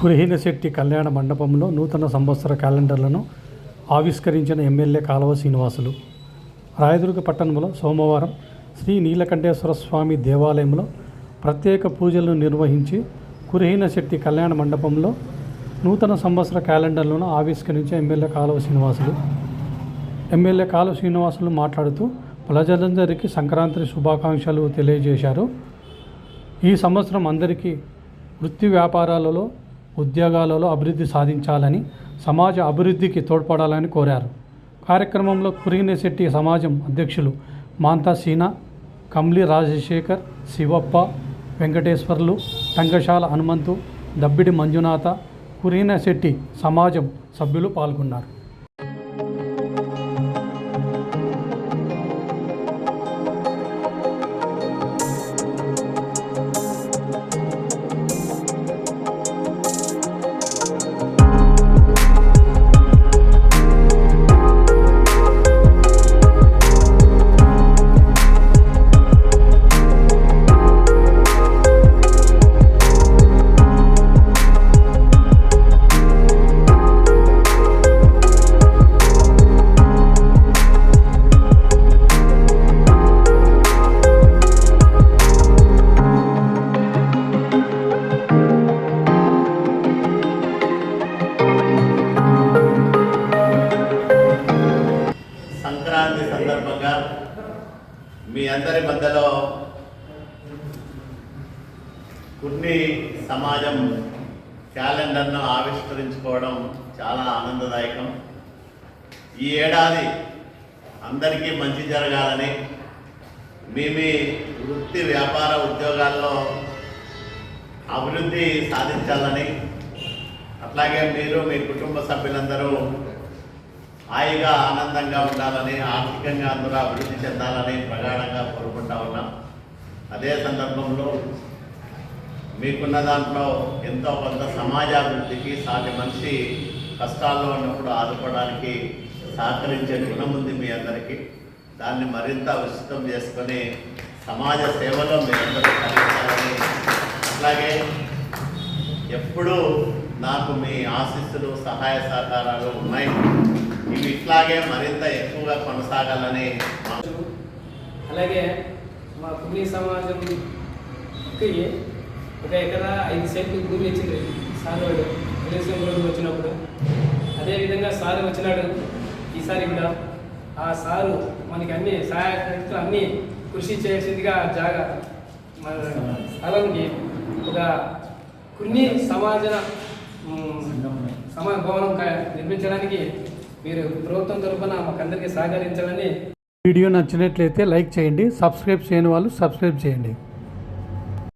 కురహీనశెట్టి కళ్యాణ మండపంలో నూతన సంవత్సర క్యాలెండర్లను ఆవిష్కరించిన ఎమ్మెల్యే కాలవ శ్రీనివాసులు. రాయదుర్గ పట్టణంలో సోమవారం శ్రీ నీలకంఠేశ్వర స్వామి దేవాలయంలో ప్రత్యేక పూజలను నిర్వహించి కురహీనశెట్టి కళ్యాణ మండపంలో నూతన సంవత్సర క్యాలెండర్లను ఆవిష్కరించిన ఎమ్మెల్యే కాలువ శ్రీనివాసులు. ఎమ్మెల్యే కాలువ శ్రీనివాసులు మాట్లాడుతూ ప్రజలందరికీ సంక్రాంతి శుభాకాంక్షలు తెలియజేశారు. ఈ సంవత్సరం అందరికీ వృత్తి వ్యాపారాలలో ఉద్యోగాలలో అభివృద్ధి సాధించాలని సమాజ అభివృద్ధికి తోడ్పడాలని కోరారు. కార్యక్రమంలో కురిగినశెట్టి సమాజం అధ్యక్షులు మాంతా సీనా కమ్లి రాజశేఖర్ శివప్ప వెంకటేశ్వర్లు టంకశాల హనుమంతు దబ్బిడి మంజునాథ కురిగినశెట్టి సమాజం సభ్యులు పాల్గొన్నారు. సంక్రాంతి సందర్భంగా మీ అందరి మధ్యలో కుర్ని సమాజం క్యాలెండర్ను ఆవిష్కరించుకోవడం చాలా ఆనందదాయకం. ఈ ఏడాది అందరికీ మంచి జరగాలని మీ మీ వృత్తి వ్యాపార ఉద్యోగాల్లో అభివృద్ధి సాధించాలని అట్లాగే మీరు మీ కుటుంబ సభ్యులందరూ హాయిగా ఆనందంగా ఉండాలని ఆర్థికంగా అందరూ అభివృద్ధి చెందాలని ప్రగాఢంగా కోరుకుంటా ఉన్నాం. అదే సందర్భంలో మీకున్న దాంట్లో ఎంతో కొంత సమాజాభివృద్ధికి సాటి మనిషి కష్టాల్లో ఉన్నప్పుడు ఆదుకోవడానికి సహకరించే గుణం ఉంది మీ అందరికీ. దాన్ని మరింత విస్తృతం చేసుకొని సమాజ సేవలో మీరందరూ కలిగించాలని అట్లాగే ఎప్పుడూ నాకు మీ ఆశీస్సులు సహాయ సహకారాలు ఉన్నాయి. ఇవి ఇట్లాగే మరింత ఎక్కువగా కొనసాగాలని అలాగే మా కుటుంబ సమాజంకి ఒక ఎకరా ఐదు సెంట్లు భూమి ఇచ్చింది సార్ వాడు. తెలుగుదేశం వచ్చినప్పుడు. అదేవిధంగా సార్ వచ్చినాడు ఈసారి కూడా. ఆ సారు మనకి అన్ని సహాయ శక్తులు అన్ని కృషి చేసిందిగా జాగా మన స్థలంకి ఒక కొన్ని సమాజ సమాజ భవనం క- నిర్మించడానికి మీరు ప్రభుత్వం తరఫున మాకందరికీ సహకరించాలని వీడియో నచ్చినట్లయితే లైక్ చేయండి సబ్స్క్రైబ్ చేయని వాళ్ళు సబ్స్క్రైబ్ చేయండి.